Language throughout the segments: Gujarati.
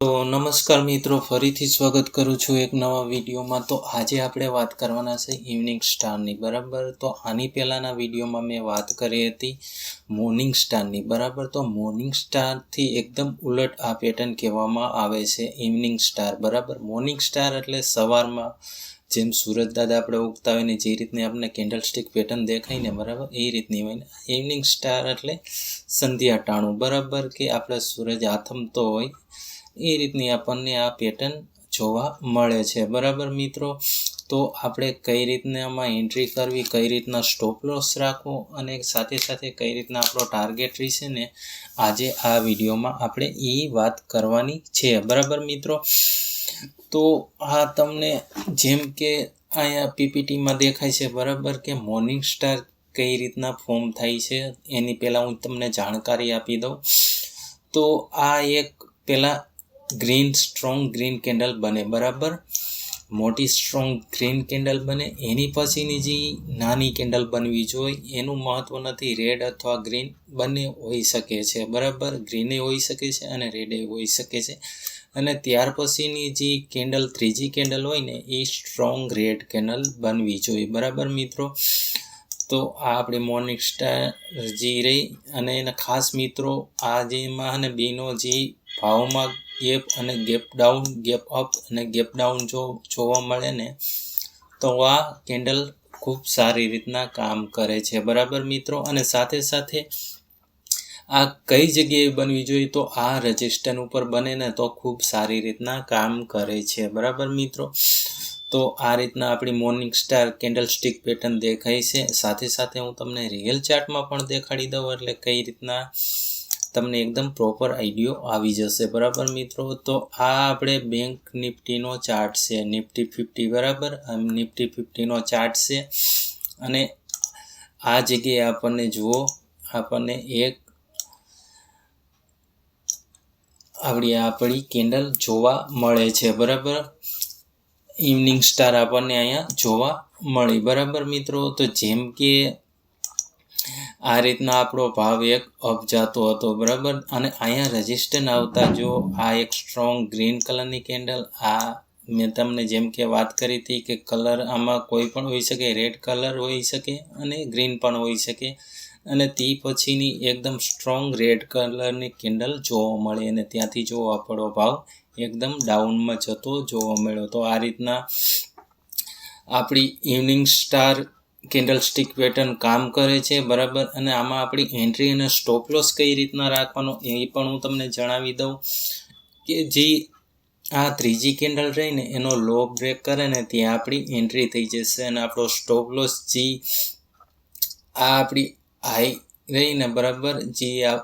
તો નમસ્કાર મિત્રો, ફરીથી સ્વાગત કરું છું એક નવા વિડીયોમાં. તો આજે આપણે વાત કરવાના છે ઇવનિંગ સ્ટારની, બરાબર? તો આની પહેલાંના વિડીયોમાં મેં વાત કરી હતી મોર્નિંગ સ્ટારની, બરાબર? તો મોર્નિંગ સ્ટારથી એકદમ ઉલટ આ પેટર્ન કહેવામાં આવે છે ઇવનિંગ સ્ટાર, બરાબર? મોર્નિંગ સ્ટાર એટલે સવારમાં જેમ સુરજ દાદા આપણે ઉગતા હોય ને જે રીતની આપણને કેન્ડલ સ્ટિક પેટર્ન દેખાય ને બરાબર, એ રીતની હોય ને. ઇવનિંગ સ્ટાર એટલે સંધ્યા ટાણું, બરાબર કે આપણે સૂરજ આથમતો હોય, એ રીતની આપણને આ પેટર્ન જોવા મળે છે. બરાબર મિત્રો? તો આપણે કઈ રીતના આમાં એન્ટ્રી કરવી, કઈ રીતના સ્ટોપ લોસ રાખવો અને સાથે સાથે કઈ રીતના આપણો ટાર્ગેટ રહેશે ને, આજે આ વિડીયોમાં આપણે એ વાત કરવાની છે. બરાબર મિત્રો? તો આ તમને જેમ કે અહીંયા પીપીટીમાં દેખાય છે, બરાબર કે મોર્નિંગ સ્ટાર કઈ રીતના ફોર્મ થાય છે, એની પહેલાં હું તમને જાણકારી આપી દઉં. તો આ એક પહેલાં ગ્રીન સ્ટ્રોંગ ગ્રીન કેન્ડલ બને, બરાબર? મોટી સ્ટ્રોંગ ગ્રીન કેન્ડલ બને. એની પછીની જે નાની કેન્ડલ બનવી જોઈએ, એનું મહત્ત્વ નથી. રેડ અથવા ગ્રીન બંને હોઈ શકે છે, બરાબર? ગ્રીને હોઈ શકે છે અને રેડે હોઈ શકે છે. અને ત્યાર પછીની જે કેન્ડલ ત્રીજી કેન્ડલ હોય ને, એ સ્ટ્રોંગ રેડ કેન્ડલ બનવી જોઈએ. બરાબર મિત્રો? તો આ આપણી મોર્નિંગ સ્ટાર જે રહી અને એના ખાસ મિત્રો, આ જેમાં અને બેનો જે ભાવમાં ગેપ અને ગેપ ડાઉન ગેપ અપ અને ગેપ ડાઉન જો જોવા મળે ને, તો આ કેન્ડલ ખૂબ સારી રીતના કામ કરે છે. બરાબર મિત્રો? અને સાથે સાથે આ કઈ જગ્યાએ બનવી જોઈએ તો આ રજિસ્ટર ઉપર બને ને તો ખૂબ સારી રીતના કામ કરે છે. બરાબર મિત્રો? તો આ રીતના આપણી morning star candlestick pattern દેખાય છે. સાથે સાથે હું તમને રિયલ ચાર્ટમાં પણ દેખાડી દઉં એટલે કઈ રીતના તમને એકદમ પ્રોપર આઈડિયો આવી જશે. બરાબર મિત્રો? તો આ આપણે બેંક નિફ્ટીનો ચાર્ટ છે. નિફ્ટી ફિફ્ટી બરાબર? નિફ્ટી ફિફ્ટીનો ચાર્ટ છે. અને આ જગ્યાએ આપણને જુઓ, આપણને એક આવડી આપણી કેન્ડલ જોવા મળે છે, બરાબર? ઇવનિંગ સ્ટાર આપણને અહીંયા જોવા મળી, બરાબર મિત્રો? તો જેમ કે આ રીતના આપણો ભાવ એક અપ જતો હતો, બરાબર? અને અહીંયા રજિસ્ટર આવતા જો આ એક સ્ટ્રોંગ ગ્રીન કલરની કેન્ડલ, આ મેં તમને જેમ કે વાત કરી હતી કે કલર આમાં કોઈ પણ હોઈ શકે રેડ કલર હોઈ શકે અને ગ્રીન પણ હોઈ શકે. અને તે પછીની એકદમ સ્ટ્રોંગ રેડ કલરની કેન્ડલ જોવા મળે અને ત્યાંથી જો આપણો ભાવ એકદમ ડાઉનમાં જતો જોવા મળ્યો. તો આ રીતના આપણી evening star candlestick pattern કામ કરે છે, બરાબર? અને આમાં આપણી એન્ટ્રી અને સ્ટોપ લોસ કઈ રીતના રાખવાનો એ પણ હું તમને જણાવી દઉં કે જે આ ત્રીજી કેન્ડલ રહીને એનો લો બ્રેક કરે ને ત્યાં આપણી એન્ટ્રી થઈ જશે અને આપણો સ્ટોપ લોસ જી આ આપણી હાઈ રહીને બરાબર, જે આ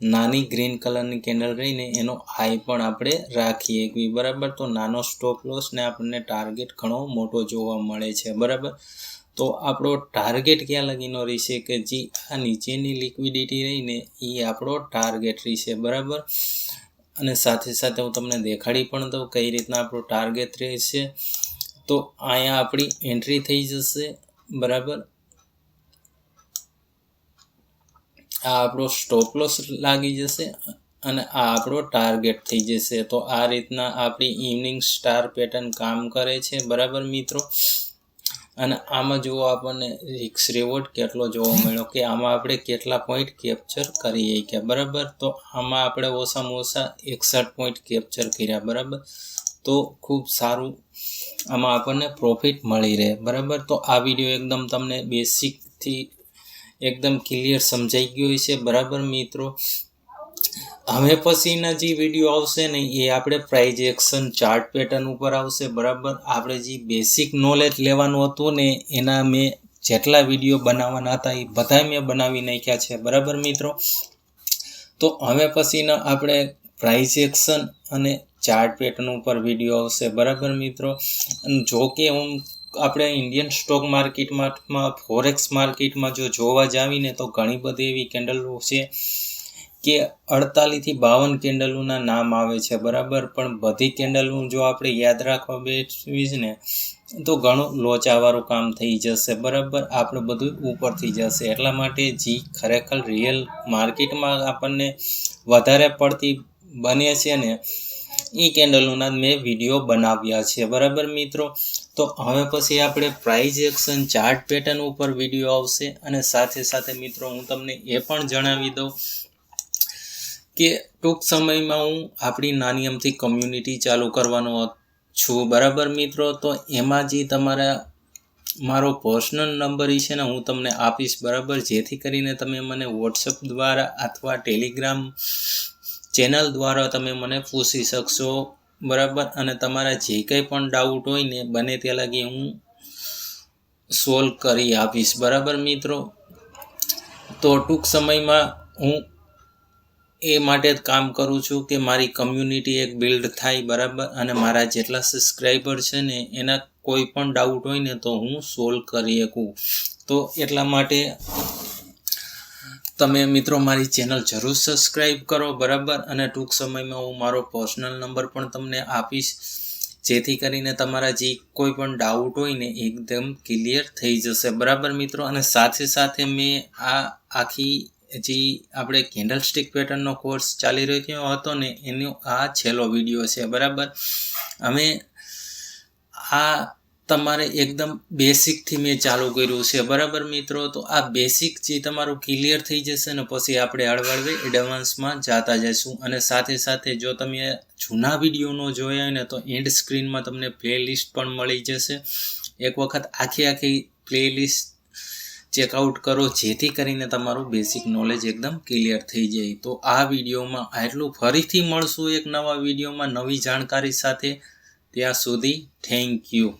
નાની ગ્રીન કલરની કેન્ડલ રહીને એનો હાઈ પણ આપણે રાખીએ કે બરાબર? તો નાનો સ્ટોપ લોસ ને આપણને ટાર્ગેટ ઘણો મોટો જોવા મળે છે. બરાબર? તો આપણો ટાર્ગેટ ક્યાં લગીનો રહેશે કે જે આ નીચેની લિક્વિડિટી રહીને એ આપણો ટાર્ગેટ રહેશે. બરાબર? અને સાથે સાથે હું તમને દેખાડી પણ દઉં કઈ રીતના આપણો ટાર્ગેટ રહેશે. તો અહીંયા આપણી એન્ટ્રી થઈ જશે. બરાબર? આ આપણો સ્ટોપ લોસ લાગી જશે અને આ આપણો ટાર્ગેટ થઈ જશે. તો આ રીતના આપણી ઇવનિંગ સ્ટાર પેટર્ન કામ કરે છે. બરાબર મિત્રો? અને આમાં જુઓ આપણને રિક્સ રિવોર્ડ કેટલો જોવા મળ્યો કે આમાં આપણે કેટલા પોઈન્ટ કેપ્ચર કરીએ કે બરાબર? તો આમાં આપણે ઓછામાં ઓછા એકસઠ પોઈન્ટ કેપ્ચર કર્યા. બરાબર? તો ખૂબ સારું આમાં આપણને પ્રોફિટ મળી રહે. બરાબર? તો આ વીડિયો એકદમ તમને બેસિકથી એકદમ ક્લિયર સમજાઈ ગયો છે. બરાબર મિત્રો? હવે પછીના જે વીડિયો આવશે ને, એ આપણે પ્રાઇઝ એક્શન ચાર્ટ પેટર્ન ઉપર આવશે. બરાબર? આપણે જે બેસિક નોલેજ લેવાનું હતું ને, એના મેં જેટલા વીડિયો બનાવવાના હતા, એ બધા મેં બનાવી નાખ્યા છે. બરાબર મિત્રો? તો હવે પછીના આપણે પ્રાઇઝ એક્શન અને ચાર્ટ પેટર્ન ઉપર વીડિયો આવશે. બરાબર મિત્રો? જો કે હું આપણે ઇન્ડિયન સ્ટોક માર્કેટમાં ફોરેક્સ માર્કેટમાં જો જોવા જાવીને તો ઘણી બધી એવી કેન્ડલો છે કે અડતાલીસથી બાવન કેન્ડલોના નામ આવે છે, બરાબર? પણ બધી કેન્ડલો જો આપણે યાદ રાખવા બેસવીશ ને, તો ઘણું લોચાવાળું કામ થઈ જશે, બરાબર? આપણે બધું ઉપરથી જશે. એટલા માટે જે ખરેખર રિયલ માર્કેટમાં આપણને વધારે પડતી બને છે ને, એ કેન્ડલોના મેં વીડિયો બનાવ્યા છે, બરાબર મિત્રો? તો હવે પછી આપણે પ્રાઇઝ એક્શન ચાર્ટ પેટર્ન ઉપર વીડિયો આવશે અને સાથે સાથે મિત્રો હું તમને એ પણ જણાવી દઉં કે ટૂંક સમયમાં હું આપણી નાની અમથી કમ્યુનિટી ચાલુ કરવાનો છું. બરાબર મિત્રો? તો એમાં જે તમારા મારો પર્સનલ નંબર છે ને હું તમને આપીશ, બરાબર? જેથી કરીને તમે મને વોટ્સઅપ દ્વારા અથવા ટેલિગ્રામ ચેનલ દ્વારા તમે મને પૂછી શકશો. બરાબર? અને તમારા જે કંઈ પણ ડાઉટ હોય ને, બને ત્યાં લગી હું સોલ્વ કરી આપીશ. બરાબર મિત્રો? તો ટૂંક સમયમાં હું એ માટે જ કામ કરું છું કે મારી કમ્યુનિટી એક બિલ્ડ થાય, બરાબર? અને મારા જેટલા સબસ્ક્રાઈબર છે ને, એના કોઈ પણ ડાઉટ હોય ને, તો હું સોલ્વ કરી શકું. તો એટલા માટે તમે મિત્રો મારી ચેનલ જરૂર સબસ્ક્રાઈબ કરો, બરાબર? અને ટૂંક સમયમાં હું મારો પર્સનલ નંબર પણ તમને આપીશ. જેથી કરીને તમારા જે કોઈ પણ ડાઉટ હોય ને, એકદમ ક્લિયર થઈ જશે. બરાબર મિત્રો? અને સાથે સાથે મેં આ આખી જે આપણે કેન્ડલ સ્ટિક પેટર્નનો કોર્સ ચાલી રહ્યો હતો ને, એનો આ છેલ્લો વીડિયો છે. બરાબર? અમે આ તમારે એકદમ બેસિકથી મેં ચાલુ કર્યું છે. બરાબર મિત્રો? તો આ બેસિક જે તમારું ક્લિયર થઈ જશે ને પછી આપણે હળવળવે એડવાન્સમાં જતા જઈશું. અને સાથે સાથે જો તમે જૂના વિડીયોનો જોયા હોય ને તો એન્ડ સ્ક્રીનમાં તમને પ્લે લિસ્ટ પણ મળી જશે. એક વખત આખી આખી પ્લે લિસ્ટ ચેકઆઉટ કરો, જેથી કરીને તમારું બેસિક નોલેજ એકદમ ક્લિયર થઈ જાય. તો આ વિડીયોમાં આટલું. ફરીથી મળશું એક નવા વિડીયોમાં નવી જાણકારી સાથે. ત્યાં સુધી થેન્ક યુ